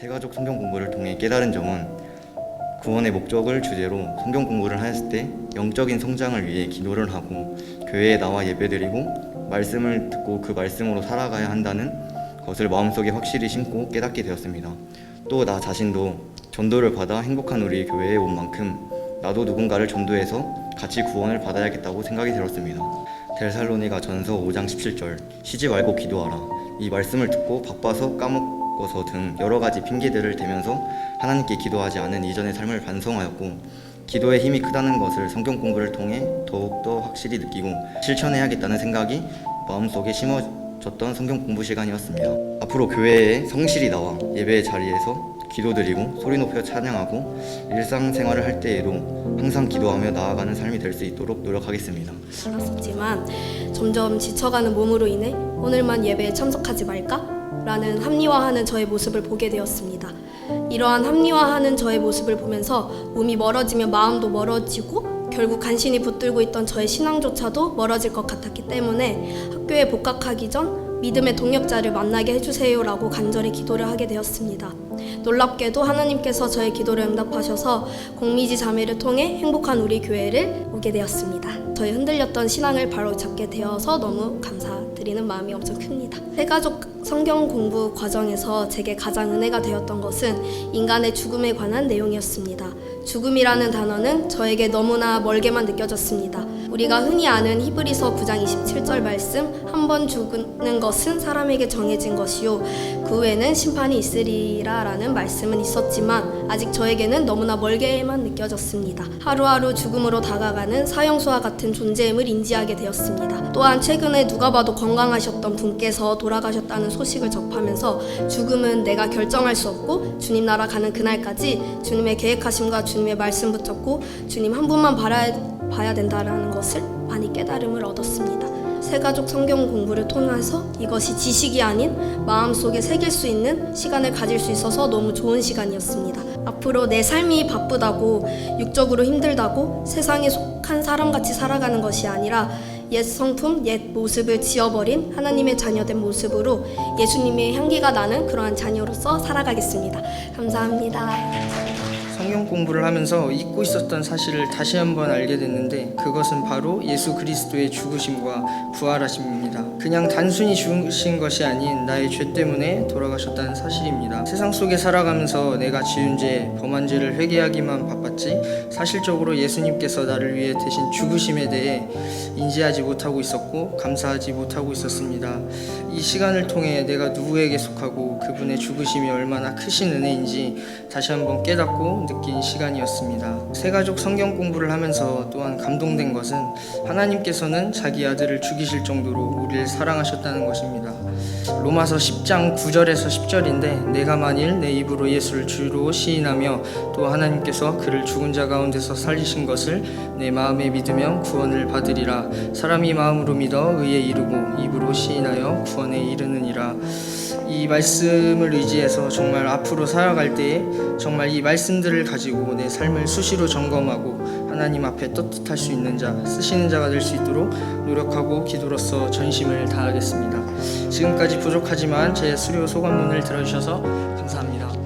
세가족 성경 공부를 통해 깨달은 점은 구원의 목적을 주제로 성경 공부를 하였을 때 영적인 성장을 위해 기도를 하고 교회에 나와 예배드리고 말씀을 듣고 그 말씀으로 살아가야 한다는 것을 마음속에 확실히 심고 깨닫게 되었습니다. 또 나 자신도 전도를 받아 행복한 우리 교회에 온 만큼 나도 누군가를 전도해서 같이 구원을 받아야겠다고 생각이 들었습니다. 델살로니가 전서 5장 17절 쉬지 말고 기도하라 이 말씀을 듣고 바빠서 까먹 어서 등 여러 가지 핑계들을 대면서 하나님께 기도하지 않은 이전의 삶을 반성하였고 기도의 힘이 크다는 것을 성경 공부를 통해 더욱더 확실히 느끼고 실천해야겠다는 생각이 마음속에 심어졌던 성경 공부 시간이었습니다. 앞으로 교회에 성실히 나와 예배 자리에서 기도드리고 소리 높여 찬양하고 일상생활을 할 때에도 항상 기도하며 나아가는 삶이 될 수 있도록 노력하겠습니다. 알았었지만 점점 지쳐가는 몸으로 인해 오늘만 예배에 참석하지 말까? 라는 합리화하는 저의 모습을 보게 되었습니다. 이러한 합리화하는 저의 모습을 보면서 몸이 멀어지면 마음도 멀어지고 결국 간신히 붙들고 있던 저의 신앙조차도 멀어질 것 같았기 때문에 학교에 복학하기 전 믿음의 동역자를 만나게 해주세요라고 간절히 기도를 하게 되었습니다. 놀랍게도 하나님께서 저의 기도를 응답하셔서 공미지 자매를 통해 행복한 우리 교회를 오게 되었습니다. 저의 흔들렸던 신앙을 바로 잡게 되어서 너무 감사드리는 마음이 엄청 큽니다. 새가족 성경 공부 과정에서 제게 가장 은혜가 되었던 것은 인간의 죽음에 관한 내용이었습니다. 죽음이라는 단어는 저에게 너무나 멀게만 느껴졌습니다. 우리가 흔히 아는 히브리서 9장 27절 말씀 한 번 죽는 것은 사람에게 정해진 것이요 그 후에는 심판이 있으리라라는 말씀은 있었지만 아직 저에게는 너무나 멀게만 느껴졌습니다. 하루하루 죽음으로 다가가는 사형수와 같은 존재임을 인지하게 되었습니다. 또한 최근에 누가 봐도 건강하셨던 분께서 돌아가셨다는 소식을 접하면서 죽음은 내가 결정할 수 없고 주님 나라 가는 그날까지 주님의 계획하심과 주님의 말씀 붙잡고 주님 한 분만 바라야, 봐야 된다라는 것을 많이 깨달음을 얻었습니다. 새가족 성경 공부를 통해서 이것이 지식이 아닌 마음속에 새길 수 있는 시간을 가질 수 있어서 너무 좋은 시간이었습니다. 앞으로 내 삶이 바쁘다고 육적으로 힘들다고 세상에 속한 사람같이 살아가는 것이 아니라 옛 성품, 옛 모습을 지워버린 하나님의 자녀된 모습으로 예수님의 향기가 나는 그러한 자녀로서 살아가겠습니다. 감사합니다. 성경 공부를 하면서 잊고 있었던 사실을 다시 한번 알게 됐는데 그것은 바로 예수 그리스도의 죽으심과 부활하심입니다. 그냥 단순히 죽으신 것이 아닌 나의 죄 때문에 돌아가셨다는 사실입니다. 세상 속에 살아가면서 내가 지은 죄, 범한 죄를 회개하기만 바빴지 사실적으로 예수님께서 나를 위해 대신 죽으심에 대해 인지하지 못하고 있었고 감사하지 못하고 있었습니다. 이 시간을 통해 내가 누구에게 속하고 그분의 죽으심이 얼마나 크신 은혜인지 다시 한번 깨닫고 느낀 시간이었습니다. 새가족 성경 공부를 하면서 또한 감동된 것은 하나님께서는 자기 아들을 죽이실 정도로 우리를 사랑하셨다는 것입니다. 로마서 10장 9절에서 10절인데 내가 만일 내 입으로 예수를 주로 시인하며 또 하나님께서 그를 죽은 자 가운데서 살리신 것을 내 마음에 믿으면 구원을 받으리라 사람이 마음으로 믿어 의에 이르고 입으로 시인하여 구원에 이르느니라 이 말씀을 의지해서 정말 앞으로 살아갈 때에 정말 이 말씀들을 가지고 내 삶을 수시로 점검하고 하나님 앞에 떳떳할 수 있는 자 쓰시는 자가 될 수 있도록 노력하고 기도로서 전심을 다하겠습니다. 지금까지 부족하지만 제 수료 소감문을 들어주셔서 감사합니다.